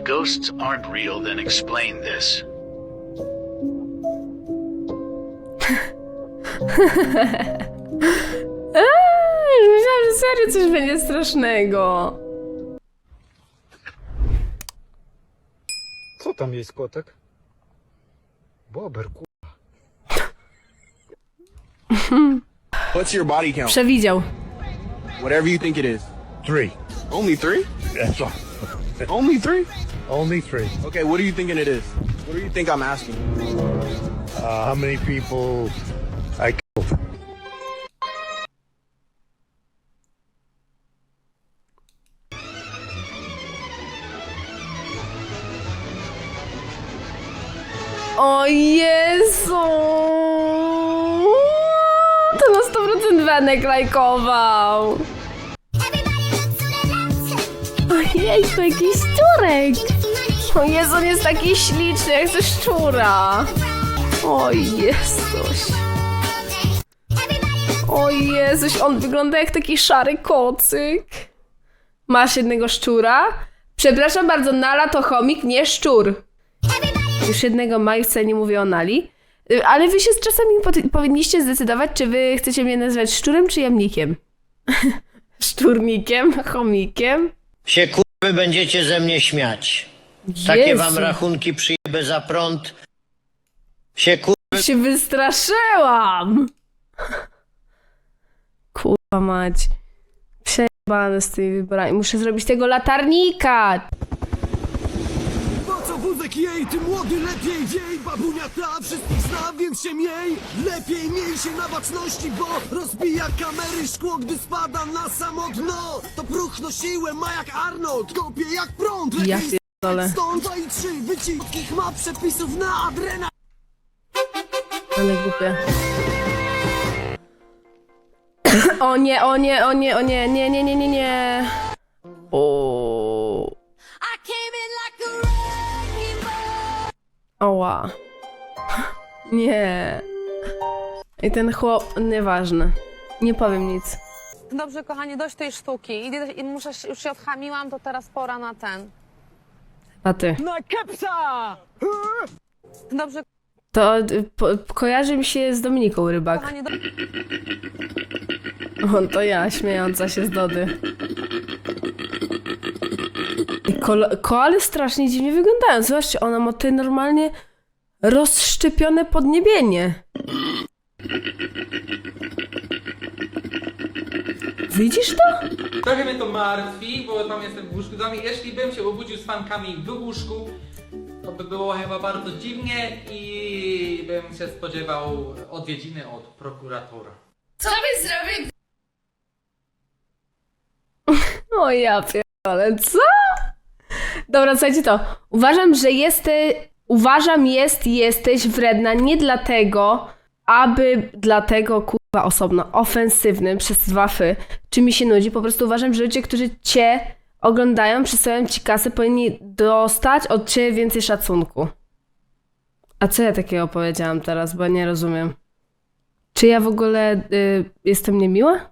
If ghosts aren't real, then explain this. Eee, myślałam, że serio coś będzie strasznego. Co tam jest kotek? Bober, ku... What's your body count? Przewidział. Whatever you think it is. Three. Only three? That's all. Only three? Only three. Okay, what are you thinking it is? What do you think I'm asking? Uh, how many people I killed? O Jezu! To na 100% Wenek lajkował. Ojejku, jakiś szczurek! O Jezu, on jest taki śliczny, jak ze szczura. O Jezuś. O Jezuś, on wygląda jak taki szary kocyk. Masz jednego szczura? Przepraszam bardzo, Nala to chomik, nie szczur. Już jednego ma i wcale nie mówię o Nali. Y, Ale wy się z czasami po- powinniście zdecydować, czy wy chcecie mnie nazywać szczurem czy jamnikiem. Szczurnikiem, chomikiem. Się kurwy będziecie ze mnie śmiać. Takie Jezu, wam rachunki przyjebę za prąd. Się kurwy się wystraszyłam. Kurwa mać. Przejebane z tymi wyborami. Muszę zrobić tego latarnika. Wózek jej, ty młody lepiej wiej Babunia ta wszystkich zna, więc się miej Lepiej miej się na baczności, bo Rozbija kamery szkło, gdy spada na samo dno To próchno siłę ma jak Arnold Kopie jak prąd, lepiej Ja ja pierdolę. stąd Dwa i trzy, wyciskich ma przepisów na adrena Ale głupie. O nie, o nie, o nie, o nie, nie, nie, nie, nie, nie. O. Oła. Nie. I ten chłop, nieważne. Nie powiem nic. Dobrze, kochanie, dość tej sztuki. Idę, i muszę, się- już się odchamiłam, to teraz pora na ten. A ty. Na kepsa! Dobrze, To y, po, kojarzy mi się z Dominiką Rybak. kochanie, do... On to ja, śmiejąca się z Dody. I kolo- koaly strasznie dziwnie wyglądają. Zobaczcie, ona ma tutaj normalnie rozszczepione podniebienie. Widzisz to? Trochę mnie to martwi, bo tam jestem w łóżku z wami. Jeśli bym się obudził z fankami w łóżku, to by było chyba bardzo dziwnie i bym się spodziewał odwiedziny od prokuratora. O ja pierdolę, co? Dobra, słuchajcie to. Uważam, że jesteś, uważam jest, jesteś wredna nie dlatego, aby dlatego, kurwa, osobno, ofensywnym przez dwa fy, czy mi się nudzi. Po prostu uważam, że ludzie, którzy cię oglądają, przysyłają ci kasę, powinni dostać od ciebie więcej szacunku. A co ja takiego powiedziałam teraz, bo nie rozumiem. Czy ja w ogóle y, jestem niemiła?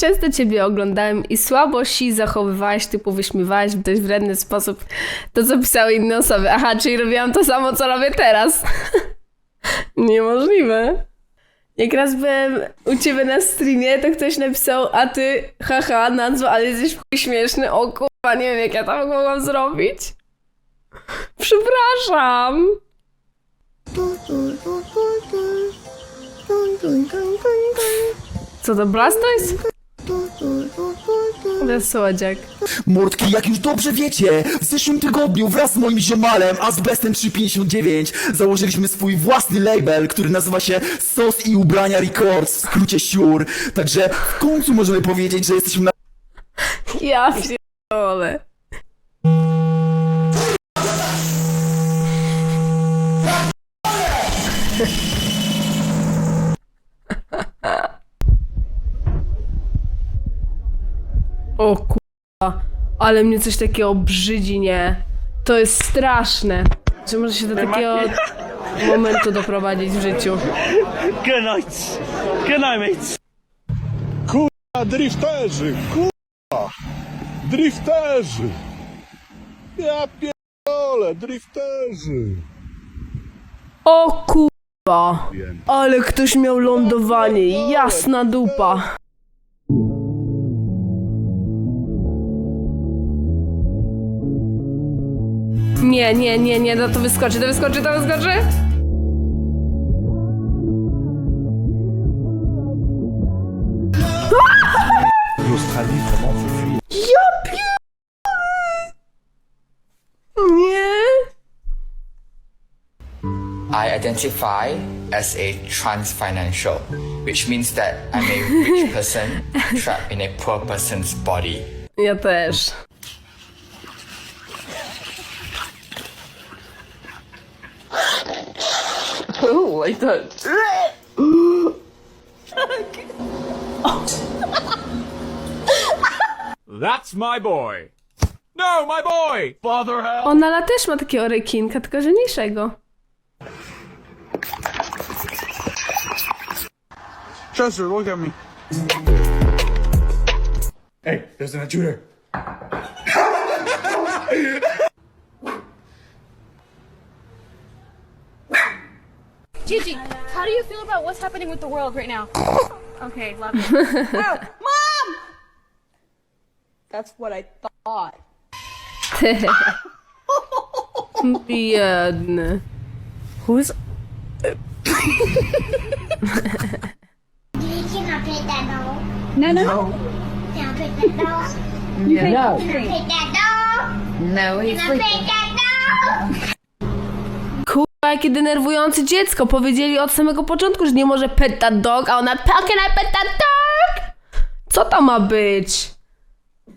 Często ciebie oglądałem i słabo się zachowywałeś, typu wyśmiewałeś w dość wredny sposób to, co pisały inne osoby. Aha, czyli robiłam to samo, co robię teraz. Niemożliwe. Jak raz byłem u ciebie na streamie, to ktoś napisał, a ty, haha, nazwa, ale jesteś śmieszny. O kurwa, nie wiem, jak ja to mogłam zrobić. Przepraszam. Co to, Blastoise? Słodziak. Mordki, jak już dobrze wiecie, w zeszłym tygodniu wraz z moim ziomalem Azbestem 359 założyliśmy swój własny label, który nazywa się Sos i Ubrania Records, w skrócie SURE. Także w końcu możemy powiedzieć, że jesteśmy na Ja pierdolę. O kurwa, ale mnie coś takiego brzydzi, nie? To jest straszne, że może się do takiego momentu doprowadzić w życiu. A drifterzy, kurwa! Drifterzy! Ja pierdolę, drifterzy. O kurwa. Ale ktoś miał lądowanie, jasna dupa. Nie, nie, nie, nie, no to wyskoczy, to wyskoczy, to wyskoczy. Ja pier... Nie. I identify as a trans financial, which means that I'm a rich person trapped in a poor person's body. Ja też. Like that. That's my boy. No, my boy. Father help. Ona też ma takiego rekinka, tylko że mniejszego. Chester, look at me. Hey, there's an intruder. Gigi, how do you feel about what's happening with the world right now? okay, love it. oh, Mom! That's what I thought. Bien. Who's... Gigi. No, no. no. Can I play that doll? No. Can I play Can I play that doll? Jakie denerwujące dziecko. Powiedzieli od samego początku, że nie może pet dog, a ona can I pet dog? Co to ma być?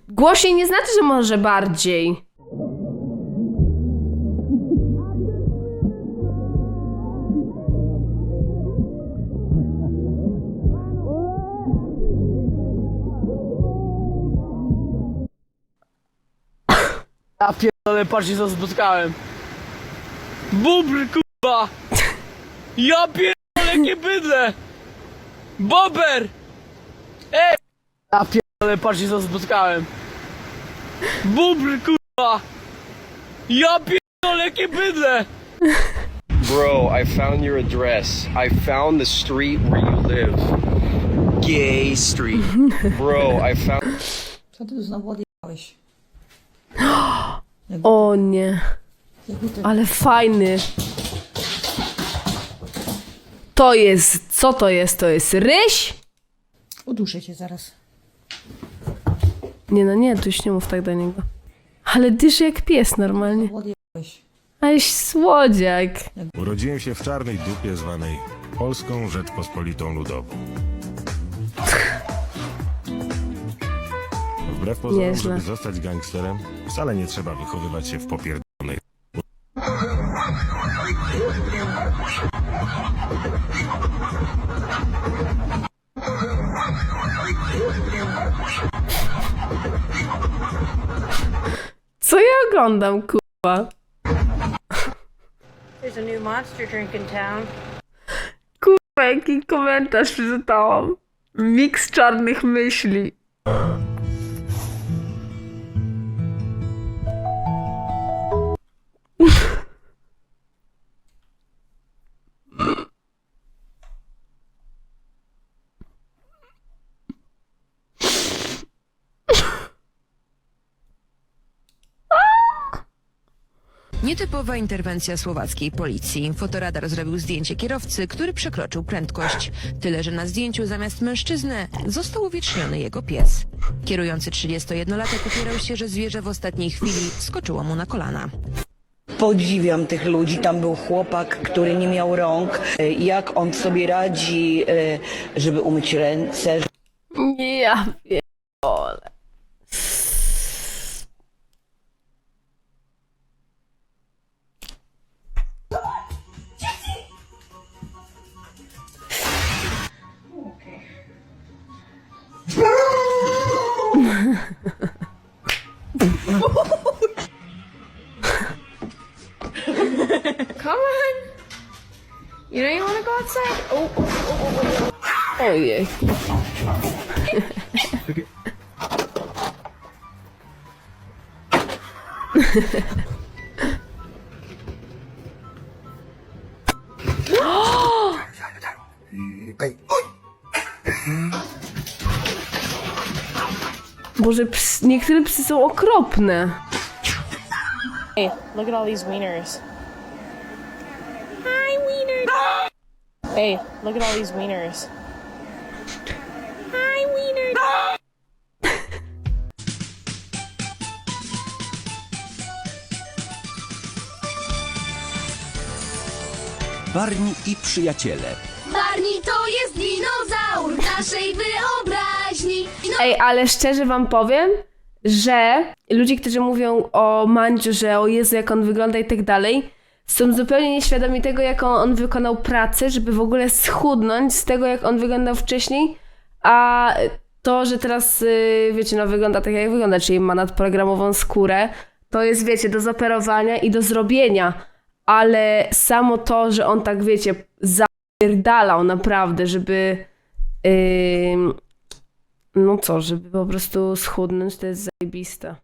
Głośniej nie znaczy, że może bardziej. Ja pierdolę, patrzcie co spotkałem. Bubr, kurwa! Ja pierdolę, nie bydlę! Bober! Ej! Ja pierdolę, patrzcie co spotkałem. Bubr, kurwa! Ja pierdolę, nie bydlę! Bro, I found your address. I found the street where you live. Gay Street. Bro, I found. Co ty znowu odjechałeś? O nie. Ale fajny. To jest... Co to jest? To jest ryś? Uduszę cię zaraz. Nie no nie, tu już nie mów tak do niego. Ale dyszy jak pies normalnie. Odjechałeś. Aleś słodziak. Urodziłem się w czarnej dupie zwanej Polską Rzeczpospolitą Ludową. Wbrew pozorom, Nieźle. żeby zostać gangsterem, wcale nie trzeba wychowywać się w popierdolonej oglądam, kurwa? There's a new monster drink in town. Kurwa, jaki komentarz przeczytałam. Miks czarnych myśli. Nietypowa interwencja słowackiej policji. Fotoradar zrobił zdjęcie kierowcy, który przekroczył prędkość. Tyle, że na zdjęciu zamiast mężczyzny został uwieczniony jego pies. Kierujący 31-latek upierał się, że zwierzę w ostatniej chwili skoczyło mu na kolana. Podziwiam tych ludzi. Tam był chłopak, który nie miał rąk. E, Jak on sobie radzi, e, żeby umyć ręce, Ja pierdolę. You know you want to go outside? Oh, oh, oh, oh, oh. oh, oh. Ojej. Boże, ps, niektóre psy są okropne. Hey, look at all these wieners. Hey, look at all these wieners. Hi, wiener. Barni i przyjaciele. Barney to jest dinozaur naszej wyobraźni. Ej, ale szczerze wam powiem, że ludzie, którzy mówią o Mandziu, że o Jezu, jak on wygląda i tak dalej, są zupełnie nieświadomi tego, jaką on wykonał pracę, żeby w ogóle schudnąć z tego, jak on wyglądał wcześniej, a to, że teraz, y, wiecie, no wygląda tak, jak wygląda, czyli ma nadprogramową skórę, to jest, wiecie, do zoperowania i do zrobienia, ale samo to, że on tak, wiecie, zapierdalał naprawdę, żeby... Yy, no co, żeby po prostu schudnąć, to jest zajebiste.